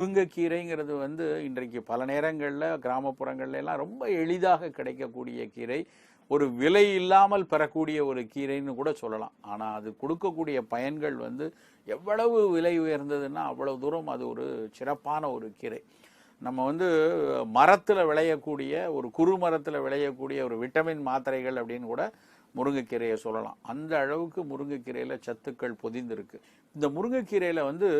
முருங்கைக்கீரைங்கிறது வந்து இன்றைக்கு பல நேரங்களில் கிராமப்புறங்கள்ல எல்லாம் ரொம்ப எளிதாக கிடைக்கக்கூடிய கீரை. ஒரு விலை இல்லாமல் பெறக்கூடிய ஒரு கீரைன்னு கூட சொல்லலாம். ஆனால் அது கொடுக்கக்கூடிய பயன்கள் வந்து எவ்வளவு விலை உயர்ந்ததுன்னா அவ்வளவு தூரம் அது ஒரு சிறப்பான ஒரு கீரை. நம்ம வந்து மரத்தில் விளையக்கூடிய ஒரு குறு மரத்தில் விளையக்கூடிய ஒரு விட்டமின் மாத்திரைகள் அப்படின்னு கூட முருங்கைக்கீரையை சொல்லலாம். அந்த அளவுக்கு முருங்கைக்கீரையில் சத்துக்கள் பொதிந்திருக்கு. இந்த முருங்கைக்கீரையில் வந்து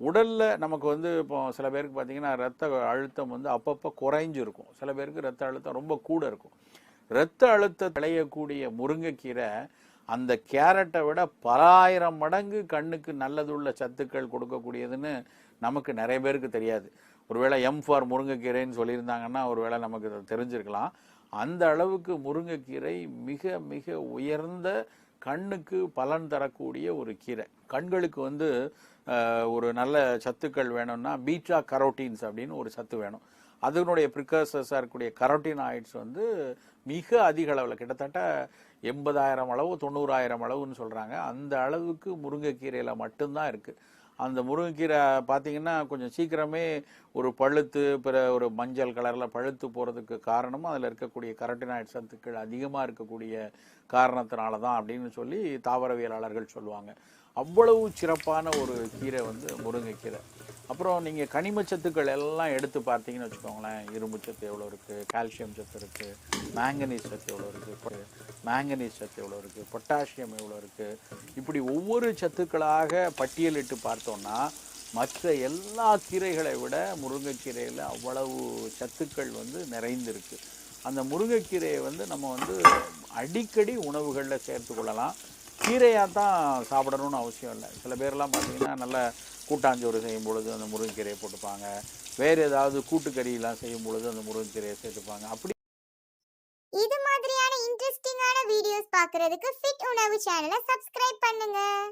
உடலில் நமக்கு வந்து இப்போ சில பேருக்கு பார்த்தீங்கன்னா ரத்த அழுத்தம் வந்து அப்பப்போ குறைஞ்சிருக்கும். சில பேருக்கு ரத்த அழுத்தம் ரொம்ப கூட இருக்கும். ரத்த அழுத்தம் விளையக்கூடிய முருங்கைக்கீரை அந்த கேரட்டை விட பலாயிரம் மடங்கு கண்ணுக்கு நல்லதுள்ள சத்துக்கள் கொடுக்கக்கூடியதுன்னு நமக்கு நிறைய பேருக்கு தெரியாது. ஒருவேளை எம் ஃபார் முருங்கைக்கீரைன்னு சொல்லியிருந்தாங்கன்னா ஒருவேளை நமக்கு தெரிஞ்சிருக்கலாம். அந்த அளவுக்கு முருங்கைக்கீரை மிக மிக உயர்ந்த கண்ணுக்கு பலன் தரக்கூடிய ஒரு கீரை. கண்களுக்கு வந்து ஒரு நல்ல சத்துக்கள் வேணும்னா பீட்டா கரோட்டீன்ஸ் அப்படின்னு ஒரு சத்து வேணும். அதனுடைய ப்ரிகர்சஸாக இருக்கக்கூடிய கரோட்டினாய்ட்ஸ் வந்து மிக அதிக அளவில் கிட்டத்தட்ட எண்பதாயிரம் அளவு தொண்ணூறாயிரம் அளவுன்னு சொல்கிறாங்க அந்த அளவுக்கு முருங்கைக்கீரையில் மட்டும்தான் இருக்குது அந்த முருங்கைக்கீரை பார்த்தீங்கன்னா கொஞ்சம் சீக்கிரமே ஒரு பழுத்து பிற ஒரு மஞ்சள் கலரில் பழுத்து போகிறதுக்கு காரணமும் அதில் இருக்கக்கூடிய கரட்டினாய்ட் சத்துக்கள் அதிகமாக இருக்கக்கூடிய காரணத்தினால தான் அப்படின்னு சொல்லி தாவரவியலாளர்கள் சொல்லுவாங்க. அவ்வளவு சிறப்பான ஒரு கீரை வந்து முருங்கைக்கீரை அப்புறம் நீங்கள் கனிமச்சத்துக்கள் எல்லாம் எடுத்து பார்த்தீங்கன்னு வச்சுக்கோங்களேன். இரும்பு சத்து எவ்வளோ இருக்குது கால்சியம் சத்து இருக்குது மேங்கனீஸ் சத்து எவ்வளோ இருக்குது மேங்கனீஸ் சத்து எவ்வளோ இருக்குது பொட்டாசியம் எவ்வளோ இருக்குது இப்படி ஒவ்வொரு சத்துக்களாக பட்டியலிட்டு பார்த்தோம்னா மற்ற எல்லா கீரைகளை விட முருங்கைக்கீரையில் அவ்வளவு சத்துக்கள் வந்து நிறைந்திருக்கு. அந்த முருங்கைக்கீரையை வந்து நம்ம வந்து அடிக்கடி உணவுகளில் சேர்த்து கொள்ளலாம். கீரையாக தான் சாப்பிடணும்னு அவசியம் இல்லை. சில பேர்லாம் பார்த்தீங்கன்னா நல்ல கூட்டாஞ்சோறு செய்யும் பொழுது அந்த முருங்கைக்கீரையை போட்டுப்பாங்க. வேறு ஏதாவது கூட்டுக்கறியெல்லாம் செய்யும் பொழுது அந்த முருங்கைக்கீரையை சேர்த்துப்பாங்க. அப்படி இது மாதிரியான இன்ட்ரெஸ்டிங்கான வீடியோஸ் பார்க்குறதுக்கு ஃபிட் உணவு சேனலை சப்ஸ்கிரைப் பண்ணுங்கள்